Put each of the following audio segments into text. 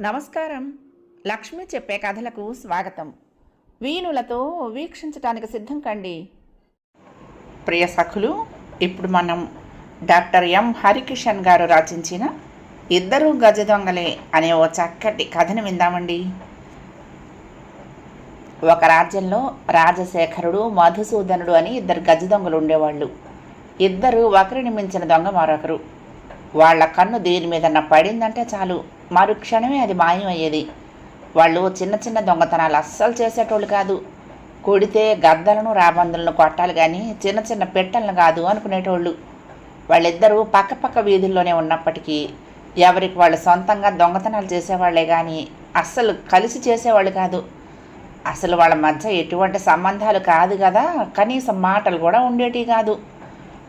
నమస్కారం. లక్ష్మి చెప్పే కథలకు స్వాగతం. వీణులతో వీక్షించటానికి సిద్ధం కండి. ప్రియ సఖులు ఇప్పుడు మనం డాక్టర్ ఎం. హరికిషన్ గారు రచించిన ఇద్దరు గజ దొంగలే అనే ఓ చక్కటి కథను విందామండి. ఒక రాజ్యంలో రాజశేఖరుడు మధుసూదనుడు అని ఇద్దరు గజ దొంగలు ఉండేవాళ్ళు. ఇద్దరు ఒకరిని మించిన దొంగ మరొకరు. వాళ్ళ కన్ను దేని మీదన్నా పడిందంటే చాలు. మరుక్షణమే అది మాయం అయ్యేది వాళ్ళు చిన్న చిన్న దొంగతనాలు అస్సలు చేసేటోళ్ళు కాదు. కొడితే గద్దలను రాబందులను కొట్టాలి కానీ చిన్న చిన్న పెట్టలను కాదు అనుకునేటోళ్ళు. వాళ్ళిద్దరూ పక్క పక్క వీధుల్లోనే ఉన్నప్పటికీ ఎవరికి వాళ్ళు సొంతంగా దొంగతనాలు చేసేవాళ్ళే కానీ అస్సలు కలిసి చేసేవాళ్ళు కాదు. అసలు వాళ్ళ మధ్య ఎటువంటి సంబంధాలు కాదు కదా. కనీసం మాటలు కూడా ఉండేటివి కాదు.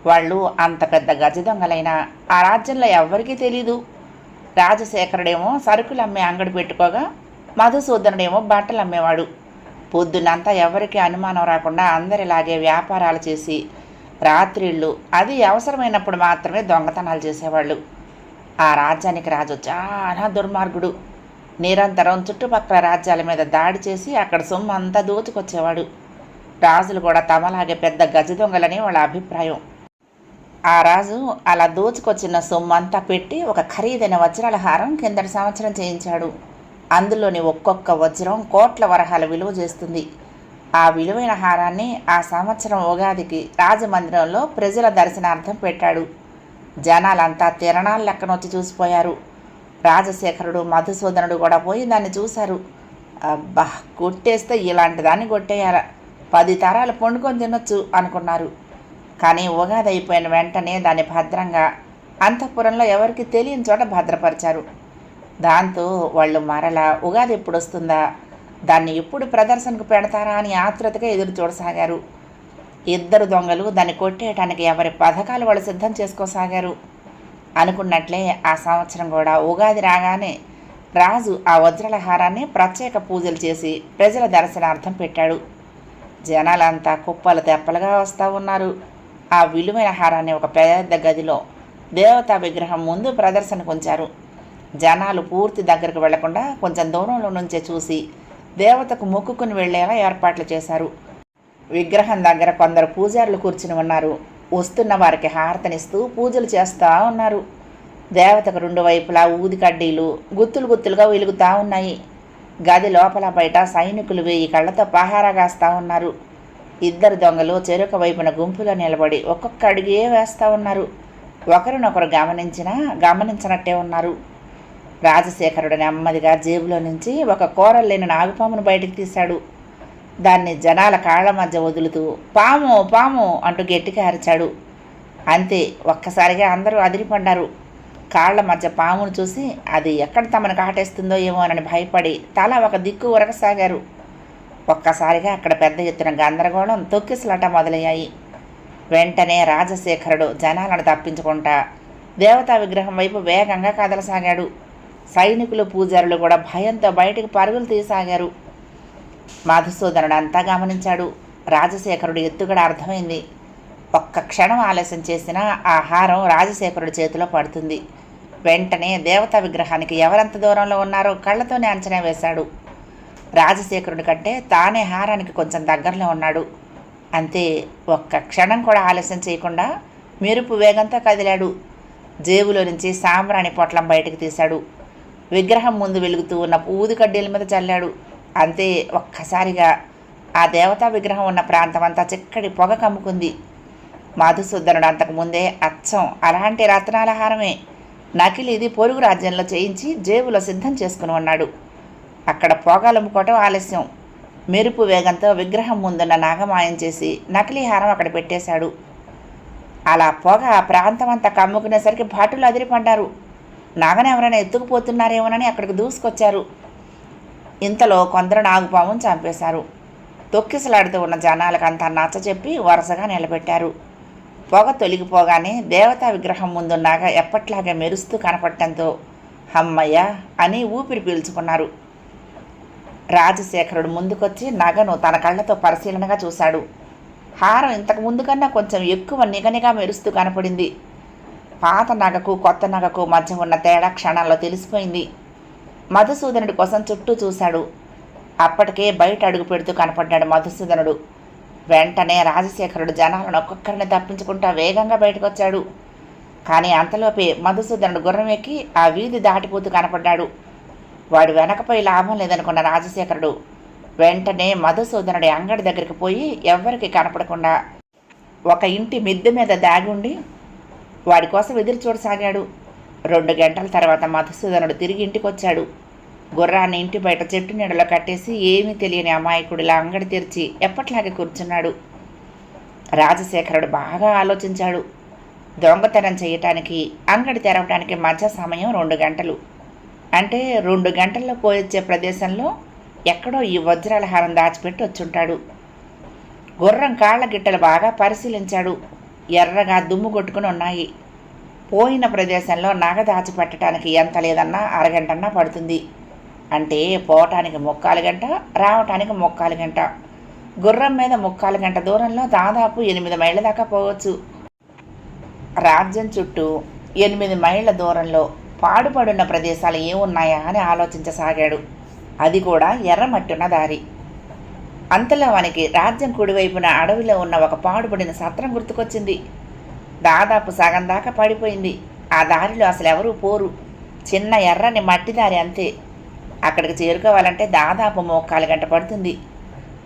వాళ్ళు అంత పెద్ద గజ దొంగలైనా ఆ రాజ్యంలో ఎవ్వరికీ తెలీదు. రాజశేఖరుడేమో సరుకులు అమ్మే అంగడి పెట్టుకోగా మధుసూదనుడేమో బట్టలు అమ్మేవాడు. పొద్దునంతా ఎవరికి అనుమానం రాకుండా అందరిలాగే వ్యాపారాలు చేసి రాత్రిళ్ళు అది అవసరమైనప్పుడు మాత్రమే దొంగతనాలు చేసేవాళ్ళు. ఆ రాజ్యానికి రాజు చాలా దుర్మార్గుడు. నిరంతరం చుట్టుపక్కల రాజ్యాల మీద దాడి చేసి అక్కడ సొమ్ము అంతా దోచుకొచ్చేవాడు. రాజులు కూడా తమలాగే పెద్ద గజ దొంగలని వాళ్ళ అభిప్రాయం. ఆ రాజు అలా దోచుకొచ్చిన సొమ్ము అంతా పెట్టి ఒక ఖరీదైన వజ్రాల హారం కిందటి సంవత్సరం చేయించాడు. అందులోని ఒక్కొక్క వజ్రం కోట్ల వరహాల విలువ చేస్తుంది. ఆ విలువైన హారాన్ని ఆ సంవత్సరం ఉగాదికి రాజమందిరంలో ప్రజల దర్శనార్థం పెట్టాడు. జనాలంతా తిరణాల లెక్కన వచ్చి చూసిపోయారు. రాజశేఖరుడు మధుసూదనుడు కూడా పోయి దాన్ని చూశారు. అబ్బా కొట్టేస్తే ఇలాంటి దాన్ని కొట్టేయాల. పది తరాలు పండుకొని తినొచ్చు అనుకున్నారు. కానీ ఉగాది అయిపోయిన వెంటనే దాన్ని భద్రంగా అంతఃపురంలో ఎవరికి తెలియని చోట భద్రపరిచారు. దాంతో వాళ్ళు మరలా ఉగాది ఎప్పుడు వస్తుందా దాన్ని ఎప్పుడు ప్రదర్శనకు పెడతారా అని ఆతృతగా ఎదురు చూడసాగారు. ఇద్దరు దొంగలు దాన్ని కొట్టేయటానికి ఎవరి పథకాలు వాళ్ళు సిద్ధం చేసుకోసాగారు. అనుకున్నట్లే ఆ సంవత్సరం కూడా ఉగాది రాగానే రాజు ఆ వజ్రలహారాన్ని ప్రత్యేక పూజలు చేసి ప్రజల దర్శనార్థం పెట్టాడు. జనాలంతా కుప్పలు తెప్పలుగా వస్తూ ఉన్నారు. ఆ విలువైన హారాన్ని ఒక పెద్ద గదిలో దేవతా విగ్రహం ముందు ప్రదర్శనకు ఉంచారు. జనాలు పూర్తి దగ్గరకు వెళ్ళకుండా కొంచెం దూరంలో నుంచే చూసి దేవతకు మొక్కుకుని వెళ్ళేలా ఏర్పాట్లు చేశారు. విగ్రహం దగ్గర కొందరు పూజారులు కూర్చుని ఉన్నారు. వస్తున్న వారికి హారతనిస్తూ పూజలు చేస్తూ ఉన్నారు. దేవతకు రెండు వైపులా ఊది కడ్డీలు గుత్తులు గుత్తులుగా వెలుగుతూ ఉన్నాయి. గది లోపల బయట సైనికులు వేయి కళ్ళతో పహారా కాస్తూ ఉన్నారు. ఇద్దరు దొంగలు చెరుక వైపున గుంపులో నిలబడి ఒక్కొక్క అడిగే వేస్తూ ఉన్నారు. ఒకరినొకరు గమనించినా గమనించినట్టే ఉన్నారు. రాజశేఖరుడు నెమ్మదిగా జేబులో నుంచి ఒక కూరలు లేని నాగుపామును బయటికి తీశాడు. దాన్ని జనాల కాళ్ళ మధ్య వదులుతూ పాము పాము అంటూ గట్టిగా అరిచాడు. అంతే ఒక్కసారిగా అందరూ అదిరిపడ్డారు. కాళ్ళ మధ్య పామును చూసి అది ఎక్కడ తమను కాటేస్తుందో ఏమోనని భయపడి తల ఒక దిక్కు ఉరకసాగారు. ఒక్కసారిగా అక్కడ పెద్ద ఎత్తున గందరగోళం తొక్కిసలాట మొదలయ్యాయి. వెంటనే రాజశేఖరుడు జనాలను తప్పించుకుంటా దేవతా విగ్రహం వైపు వేగంగా కదలసాగాడు. సైనికులు పూజారులు కూడా భయంతో బయటికి పరుగులు తీసాగారు మధుసూదనుడు అంతా గమనించాడు. రాజశేఖరుడు ఎత్తుగడ అర్థమైంది. ఒక్క క్షణం ఆలస్యం చేసినా ఆహారం హారం రాజశేఖరుడి చేతిలో పడుతుంది. వెంటనే దేవతా విగ్రహానికి ఎవరెంత దూరంలో ఉన్నారో కళ్ళతోనే అంచనా వేశాడు. రాజశేఖరుడి కంటే తానే హారానికి కొంచెం దగ్గరలో ఉన్నాడు. అంతే ఒక్క క్షణం కూడా ఆలస్యం చేయకుండా మెరుపు వేగంతో కదిలాడు. జేబులో నుంచి సాంబ్రాణి పొట్లం బయటకు తీశాడు. విగ్రహం ముందు వెలుగుతూ ఉన్న పూది కడ్డీల మీద చల్లాడు. అంతే ఒక్కసారిగా ఆ దేవతా విగ్రహం ఉన్న ప్రాంతం అంతా చిక్కడి పొగ కమ్ముకుంది. మధుసూదనుడు అంతకుముందే అచ్చం అలాంటి రత్నాల హారమే నకిలీది పొరుగు రాజ్యంలో చేయించి జేబులో సిద్ధం చేసుకుని ఉన్నాడు. అక్కడ పొగలమ్ముకోవటం ఆలస్యం. మెరుపు వేగంతో విగ్రహం ముందున్న నాగమాయం చేసి నకిలీ హారం అక్కడ పెట్టేశాడు. అలా పొగ ఆ ప్రాంతం అంతా కమ్ముకునేసరికి భటులు అదిరిపడ్డారు. నాగని ఎవరైనా ఎత్తుకుపోతున్నారేమోనని అక్కడికి దూసుకొచ్చారు. ఇంతలో కొందరు నాగుపామును చంపేశారు. తొక్కిసలాడుతూ ఉన్న జనాలకు అంతా నచ్చ చెప్పి వరుసగా నిలబెట్టారు. పొగ తొలగిపోగానే దేవతా విగ్రహం ముందు నాగ ఎప్పట్లాగే మెరుస్తూ కనపడటంతో హమ్మయ్య అని ఊపిరి పీల్చుకున్నారు. రాజశేఖరుడు ముందుకొచ్చి నగను తన కళ్ళతో పరిశీలనగా చూశాడు. హారం ఇంతకు ముందు కన్నా కొంచెం ఎక్కువ నిగనిగా మెరుస్తూ కనపడింది. పాత నగకు కొత్త నగకు మధ్య ఉన్న తేడా క్షణాల్లో తెలిసిపోయింది. మధుసూదనుడి కోసం చుట్టూ చూశాడు. అప్పటికే బయట అడుగు పెడుతూ కనపడ్డాడు మధుసూదనుడు. వెంటనే రాజశేఖరుడు జనాలను ఒక్కొక్కరిని తప్పించుకుంటా వేగంగా బయటకొచ్చాడు. కానీ అంతలోపే మధుసూదనుడు గుర్రం ఎక్కి ఆ వీధి దాటిపోతూ కనపడ్డాడు. వాడు వెనకపోయి లాభం లేదనుకున్న రాజశేఖరుడు వెంటనే మధుసూదనుడి అంగడి దగ్గరికి పోయి ఎవ్వరికి కనపడకుండా ఒక ఇంటి మిద్దె మీద దాగి ఉండి వాడి కోసం ఎదురు చూడసాగాడు. రెండు గంటల తర్వాత మధుసూదనుడు తిరిగి ఇంటికి వచ్చాడు గుర్రాన్ని ఇంటి బయట చెట్టు నీడలో కట్టేసి ఏమీ తెలియని అమాయకుడిలా అంగడి తెరిచి ఎప్పట్లాగే కూర్చున్నాడు. రాజశేఖరుడు బాగా ఆలోచించాడు. దొంగతనం చేయటానికి అంగడి తెరవటానికి మధ్య సమయం రెండు గంటలు. అంటే రెండు గంటల్లో పోయొచ్చే ప్రదేశంలో ఎక్కడో ఈ వజ్రాల హారం దాచిపెట్టి వచ్చుంటాడు. గుర్రం కాళ్ళ గిట్టలు బాగా పరిశీలించాడు. ఎర్రగా దుమ్ము కొట్టుకుని ఉన్నాయి. పోయిన ప్రదేశంలో నగ దాచిపెట్టడానికి ఎంత లేదన్నా అరగంటన్నా పడుతుంది. అంటే పోవటానికి ముక్కాలు గంట రావటానికి ముక్కాలు గంట గుర్రం మీద ముక్కాలు గంట దూరంలో దాదాపు ఎనిమిది మైళ్ళ దాకా పోవచ్చు. రాజ్యం చుట్టూ ఎనిమిది మైళ్ళ దూరంలో పాడుపడున్న ప్రదేశాలు ఏమున్నాయా అని ఆలోచించసాగాడు. అది కూడా ఎర్రమట్టున్న దారి. అంతలో వానికి రాజ్యం కుడివైపున అడవిలో ఉన్న ఒక పాడుపడిన సత్రం గుర్తుకొచ్చింది. దాదాపు సగం దాకా పడిపోయింది. ఆ దారిలో అసలు ఎవరూ పోరు. చిన్న ఎర్రని మట్టి దారి అంతే. అక్కడికి చేరుకోవాలంటే దాదాపు మోకాలు గంట పడుతుంది.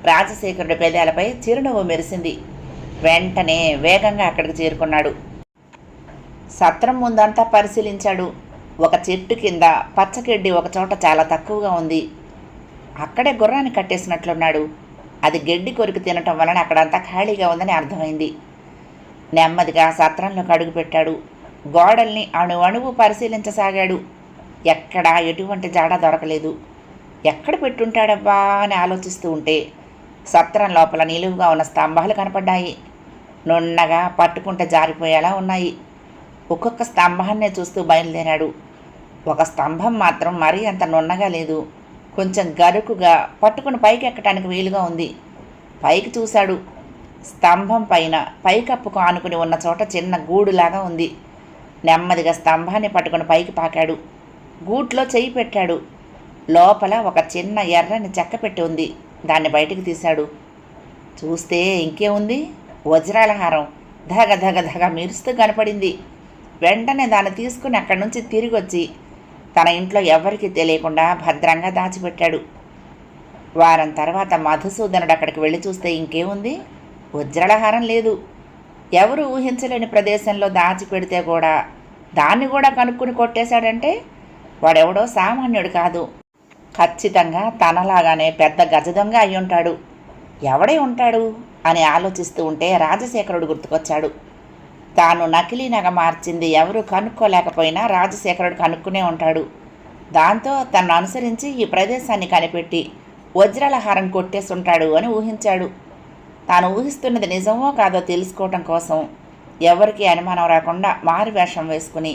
రాజశేఖరుడి పెదాలపై చిరునవ్వు మెరిసింది. వెంటనే వేగంగా అక్కడికి చేరుకున్నాడు. సత్రం ముందంతా పరిశీలించాడు. ఒక చెట్టు కింద పచ్చగడ్డి ఒక చోట చాలా తక్కువగా ఉంది. అక్కడే గుర్రాన్ని కట్టేసినట్లున్నాడు. అది గడ్డి కొరికి తినటం వలన అక్కడంతా ఖాళీగా ఉందని అర్థమైంది. నెమ్మదిగా సత్రంలోకి అడుగుపెట్టాడు. గోడల్ని అణు అణువు పరిశీలించసాగాడు. ఎక్కడా ఎటువంటి జాడ దొరకలేదు. ఎక్కడ పెట్టుంటాడబ్బా అని ఆలోచిస్తూ ఉంటే సత్రం లోపల నిలువుగా ఉన్న స్తంభాలు కనపడ్డాయి. నున్నగా పట్టుకుంటే జారిపోయేలా ఉన్నాయి. ఒక్కొక్క స్తంభాన్నే చూస్తూ బయలుదేరాడు. ఒక స్తంభం మాత్రం మరీ అంత నున్నగా లేదు. కొంచెం గరుకుగా పట్టుకుని పైకి ఎక్కడానికి వీలుగా ఉంది. పైకి చూశాడు. స్తంభం పైన పైకప్పుకు ఆనుకుని ఉన్న చోట చిన్న గూడులాగా ఉంది. నెమ్మదిగా స్తంభాన్ని పట్టుకుని పైకి పాకాడు. గూట్లో చేయి పెట్టాడు. లోపల ఒక చిన్న ఎర్రని చెక్క పెట్టి ఉంది. దాన్ని బయటికి తీశాడు. చూస్తే ఇంకేముంది? వజ్రాల హారం ధగ ధగ ధగ మెరుస్తూ కనపడింది. వెంటనే దాన్ని తీసుకుని అక్కడి నుంచి తిరిగి వచ్చి తన ఇంట్లో ఎవరికీ తెలియకుండా భద్రంగా దాచిపెట్టాడు. వారం తర్వాత మధుసూదనుడు అక్కడికి వెళ్ళి చూస్తే ఇంకేముంది? వజ్రలహారం లేదు. ఎవరు ఊహించలేని ప్రదేశంలో దాచిపెడితే కూడా దాన్ని కూడా కనుక్కుని కొట్టేశాడంటే వాడెవడో సామాన్యుడు కాదు. ఖచ్చితంగా తనలాగానే పెద్ద గజదొంగ అయి ఉంటాడు ఎవడే ఉంటాడు? అని ఆలోచిస్తూ ఉంటే రాజశేఖరుడు గుర్తుకొచ్చాడు. తాను నకిలీ నగ మార్చింది ఎవరు కనుక్కోలేకపోయినా రాజశేఖరుడు కనుక్కునే ఉంటాడు. దాంతో తనను అనుసరించి ఈ ప్రదేశాన్ని కనిపెట్టి వజ్రలహారం కొట్టేసుంటాడు అని ఊహించాడు. తాను ఊహిస్తున్నది నిజమో కాదో తెలుసుకోవటం కోసం ఎవరికీ అనుమానం రాకుండా మారి వేషం వేసుకుని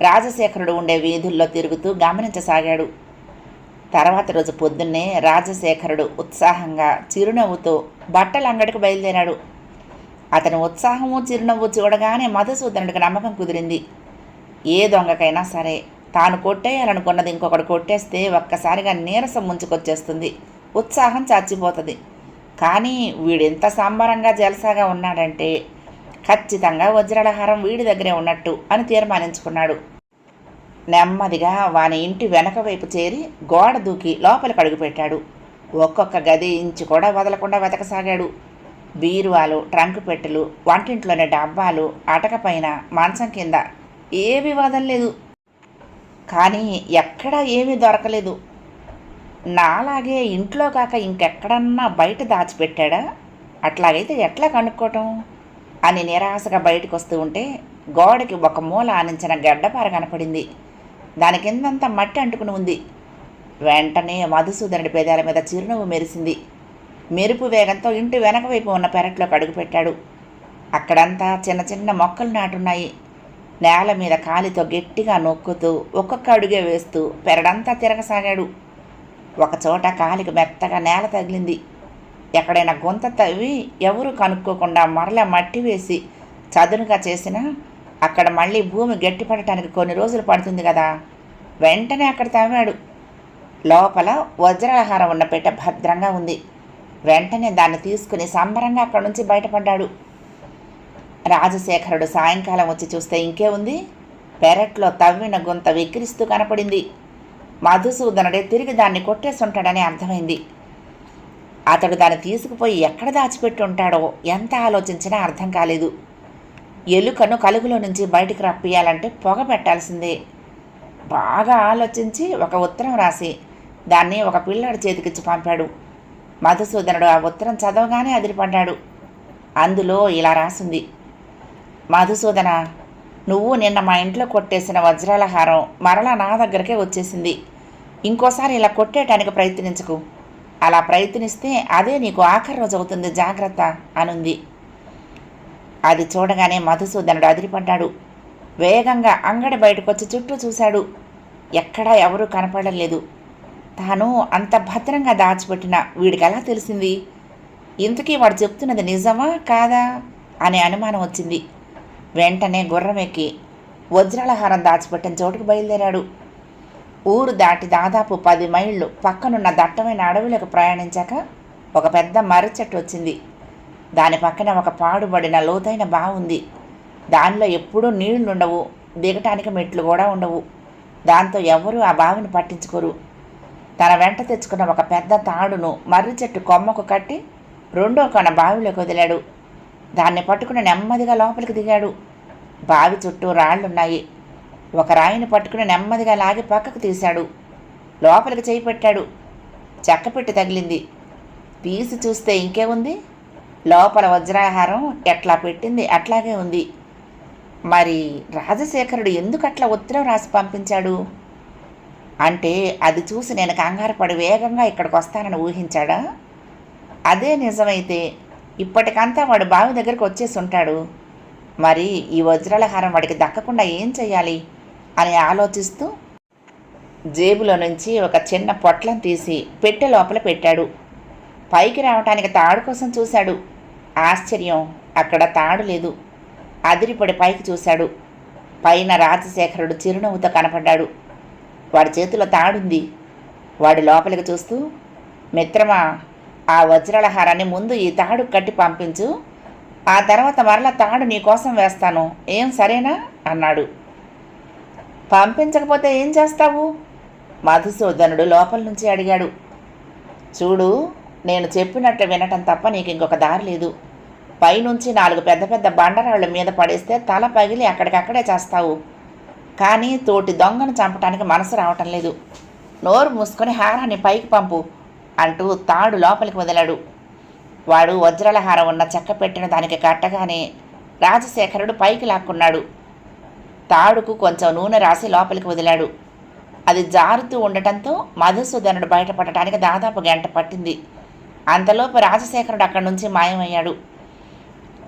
రాజశేఖరుడు ఉండే వీధుల్లో తిరుగుతూ గమనించసాగాడు. తర్వాత రోజు పొద్దున్నే రాజశేఖరుడు ఉత్సాహంగా చిరునవ్వుతో బట్టల అంగడికి బయలుదేరాడు. అతని ఉత్సాహము చిరునవ్వు చూడగానే మధుసూదనుడికి నమ్మకం కుదిరింది. ఏ దొంగకైనా సరే తాను కొట్టేయాలనుకున్నది ఇంకొకడు కొట్టేస్తే ఒక్కసారిగా నీరసం ముంచుకొచ్చేస్తుంది. ఉత్సాహం చచ్చిపోతుంది కానీ వీడెంత సంబరంగా జలసాగా ఉన్నాడంటే ఖచ్చితంగా వజ్రాలహారం వీడి దగ్గరే ఉన్నట్టు అని తీర్మానించుకున్నాడు. నెమ్మదిగా వాని ఇంటి వెనక వైపు చేరి గోడ దూకి లోపలికి అడుగుపెట్టాడు. ఒక్కొక్క గది ఇంచు కూడా వదలకుండా వెతకసాగాడు. బీరువాలు ట్రంక్ పెట్టెలు వంటింట్లోని డబ్బాలు అటకపైన మాంసం కింద కింద వివాదం వదలలేదు. కానీ ఎక్కడా ఏమీ దొరకలేదు. నాలాగే ఇంట్లో కాక ఇంకెక్కడన్నా బయట దాచిపెట్టాడా? అట్లాగైతే ఎట్లా కనుక్కోవటం అని నిరాశగా బయటకు వస్తూ ఉంటే గోడకి ఒక మూల ఆనించిన గడ్డపార కనపడింది. దాని కిందంతా మట్టి అంటుకుని ఉంది. వెంటనే మధుసూదనుడి పేదాల మీద చిరునవ్వు మెరిసింది. మెరుపు వేగంతో ఇంటి వెనక వైపు ఉన్న పెరట్లోకి అడుగుపెట్టాడు అక్కడంతా చిన్న చిన్న మొక్కలు నాటున్నాయి. నేల మీద కాలితో గట్టిగా నొక్కుతూ ఒక్కొక్క అడుగే వేస్తూ పెరడంతా తిరగసాగాడు. ఒకచోట కాలికి మెత్తగా నేల తగిలింది. ఎక్కడైనా గుంత తవ్వి ఎవరు కనుక్కోకుండా మరల మట్టి వేసి చదునుగా చేసినా అక్కడ మళ్ళీ భూమి గట్టిపడటానికి కొన్ని రోజులు పడుతుంది కదా. వెంటనే అక్కడ తవ్వాడు. లోపల వజ్రాహారం ఉన్న పెట్టె భద్రంగా ఉంది. వెంటనే దాన్ని తీసుకుని సంబరంగా అక్కడి నుంచి బయటపడ్డాడు. రాజశేఖరుడు సాయంకాలం వచ్చి చూస్తే ఇంకే ఉంది. పెరట్లో తవ్విన గుంత విక్రిస్తూ కనపడింది. మధుసూదనుడే తిరిగి దాన్ని కొట్టేసుంటాడని అర్థమైంది. అతడు దాన్ని తీసుకుపోయి ఎక్కడ దాచిపెట్టి ఉంటాడో ఎంత ఆలోచించినా అర్థం కాలేదు. ఎలుకను కలుగులో నుంచి బయటికి రప్పియాలంటే పొగ పెట్టాల్సిందే. బాగా ఆలోచించి ఒక ఉత్తరం రాసి దాన్ని ఒక పిల్లాడి చేతికిచ్చి పంపాడు. మధుసూదనుడు ఆ ఉత్తరం చదవగానే అదిరిపడ్డాడు. అందులో ఇలా రాసింది. మధుసూదన నువ్వు నిన్న మా ఇంట్లో కొట్టేసిన వజ్రాల హారం మరలా నా దగ్గరకే వచ్చేసింది. ఇంకోసారి ఇలా కొట్టేయటానికి ప్రయత్నించకు. అలా ప్రయత్నిస్తే అదే నీకు ఆఖరి రోజు అవుతుంది జాగ్రత్త అనుంది. అది చూడగానే మధుసూదనుడు అదిరిపడ్డాడు. వేగంగా అంగడి బయటకొచ్చి చుట్టూ చూశాడు. ఎక్కడా ఎవరూ కనపడలేదు. తాను అంత భద్రంగా దాచిపెట్టిన వీడికి ఎలా తెలిసింది. ఇంతకీ వాడు చెప్తున్నది నిజమా కాదా అనే అనుమానం వచ్చింది. వెంటనే గుర్రం ఎక్కి వజ్రాలహారం దాచిపెట్టిన చోటుకు బయలుదేరాడు. ఊరు దాటి దాదాపు పది మైళ్ళు పక్కనున్న దట్టమైన అడవులకు ప్రయాణించాక ఒక పెద్ద మర్రిచెట్టు వచ్చింది. దాని పక్కన ఒక పాడుబడిన లోతైన బావి ఉంది. దానిలో ఎప్పుడూ నీళ్ళుండవు దిగటానికి మెట్లు కూడా ఉండవు. దాంతో ఎవరూ ఆ బావిని పట్టించుకోరు. తన వెంట తెచ్చుకున్న ఒక పెద్ద తాడును మర్రి చెట్టు కొమ్మకు కట్టి రెండో కొన బావిలోకి వదిలాడు. దాన్ని పట్టుకుని నెమ్మదిగా లోపలికి దిగాడు. బావి చుట్టూ రాళ్ళున్నాయి ఒక రాయిని పట్టుకుని నెమ్మదిగా లాగి పక్కకు తీశాడు. లోపలికి చేయి పెట్టాడు. చెక్క పెట్టి తగిలింది. పీసి చూస్తే ఇంకే ఉంది. లోపల వజ్రాహారం ఎట్లా పెట్టింది అట్లాగే ఉంది. మరి రాజశేఖరుడు ఎందుకు అట్లా ఉత్తరం రాసి పంపించాడు? అంటే అది చూసి నేను కంగారు పడి వేగంగా ఇక్కడికి వస్తానని ఊహించాడా? అదే నిజమైతే ఇప్పటికంతా వాడు బావి దగ్గరికి వచ్చేసి ఉంటాడు. మరి ఈ వజ్రాల హారం వాడికి దక్కకుండా ఏం చెయ్యాలి? అని ఆలోచిస్తూ జేబులో నుంచి ఒక చిన్న పొట్లం తీసి పెట్టె లోపల పెట్టాడు. పైకి రావటానికి తాడు కోసం చూశాడు. ఆశ్చర్యం అక్కడ తాడు లేదు. అదిరిపడి పైకి చూశాడు. పైన రాజశేఖరుడు చిరునవ్వుతో కనపడ్డాడు. వాడి చేతిలో తాడుంది. వాడి లోపలికి చూస్తూ మిత్రమా ఆ వజ్రాల హారాన్ని ముందు ఈ తాడు కట్టి పంపించు. ఆ తర్వాత మరల తాడు నీ కోసం వేస్తాను. ఏం సరేనా? అన్నాడు. పంపించకపోతే ఏం చేస్తావు? మధుసూదనుడు లోపల నుంచి అడిగాడు. చూడు నేను చెప్పినట్టు వినటం తప్ప నీకు ఇంకొక దారి లేదు. పైనుంచి నాలుగు పెద్ద పెద్ద బండరాళ్ళ మీద పడేస్తే తల పగిలి అక్కడికక్కడే చేస్తావు. కానీ తోటి దొంగను చంపటానికి మనసు రావటం లేదు. నోరు మూసుకొని హారాన్ని పైకి పంపు అంటూ తాడు లోపలికి వదిలాడు. వాడు వజ్రాల హారం ఉన్న చెక్క పెట్టిన దానికి కట్టగానే రాజశేఖరుడు పైకి లాక్కున్నాడు. తాడుకు కొంచెం నూనె రాసి లోపలికి వదిలాడు. అది జారుతూ ఉండటంతో మధుసూదనుడు బయటపడటానికి దాదాపు గంట పట్టింది. అంతలోపు రాజశేఖరుడు అక్కడి నుంచి మాయమయ్యాడు.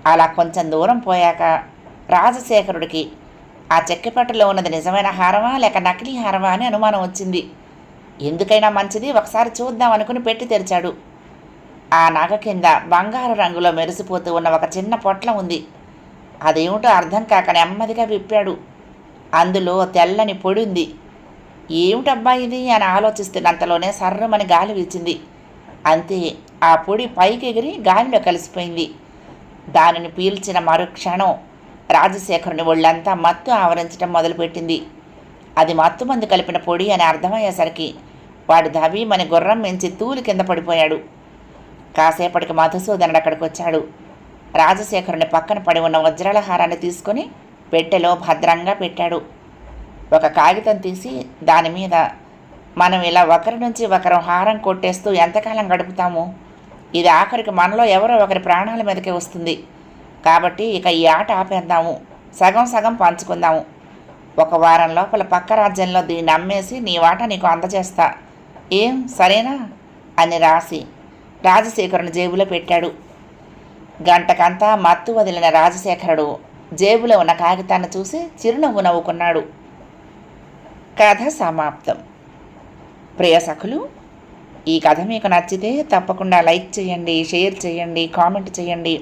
అలా కొంచెం దూరం పోయాక రాజశేఖరుడికి ఆ చెక్కపెట్టలో ఉన్నది నిజమైన హారమా లేక నకిలీ హారమా అని అనుమానం వచ్చింది. ఎందుకైనా మంచిది ఒకసారి చూద్దాం అనుకుని పెట్టి తెరిచాడు. ఆ నగ కింద బంగారు రంగులో మెరిసిపోతూ ఉన్న ఒక చిన్న పొట్లం ఉంది. అదేమిటో అర్థం కాక నెమ్మదిగా విప్పాడు. అందులో తెల్లని పొడి ఉంది. ఏమిటబ్బా ఇది అని ఆలోచిస్తున్నంతలోనే సర్రమని గాలి వీచింది. అంతే ఆ పొడి పైకి ఎగిరి గాలిలో కలిసిపోయింది. దానిని పీల్చిన మరుక్షణం రాజశేఖరుని ఒళ్ళంతా మత్తు ఆవరించడం మొదలుపెట్టింది. అది మత్తు మందు కలిపిన పొడి అని అర్థమయ్యేసరికి వాడు దబీమని గుర్రం మించి తూలి కింద పడిపోయాడు. కాసేపటికి మధుసూదనుడు అక్కడికి వచ్చాడు రాజశేఖరుని పక్కన పడి ఉన్న వజ్రాల హారాన్ని తీసుకొని పెట్టెలో భద్రంగా పెట్టాడు. ఒక కాగితం తీసి దాని మీద మనం ఇలా ఒకరి నుంచి ఒకరు హారం కొట్టేస్తూ ఎంతకాలం గడుపుతాము? ఇది ఆఖరికి మనలో ఎవరో ఒకరి ప్రాణాల మీదకే వస్తుంది. కాబట్టి ఇక ఈ ఆట ఆపేద్దాము. సగం సగం పంచుకుందాము. ఒక వారం లోపల పక్క రాజ్యంలో దీన్ని అమ్మేసి నీ వాట నీకు అందజేస్తా. ఏం? సరేనా? అని రాసి రాజశేఖరుని జేబులో పెట్టాడు. గంటకంతా మత్తు వదిలిన రాజశేఖరుడు జేబులో ఉన్న కాగితాన్ని చూసి చిరునవ్వు నవ్వుకున్నాడు. కథ సమాప్తం. ప్రియసఖులు ఈ కథ మీకు నచ్చితే తప్పకుండా లైక్ చేయండి షేర్ చేయండి కామెంట్ చేయండి.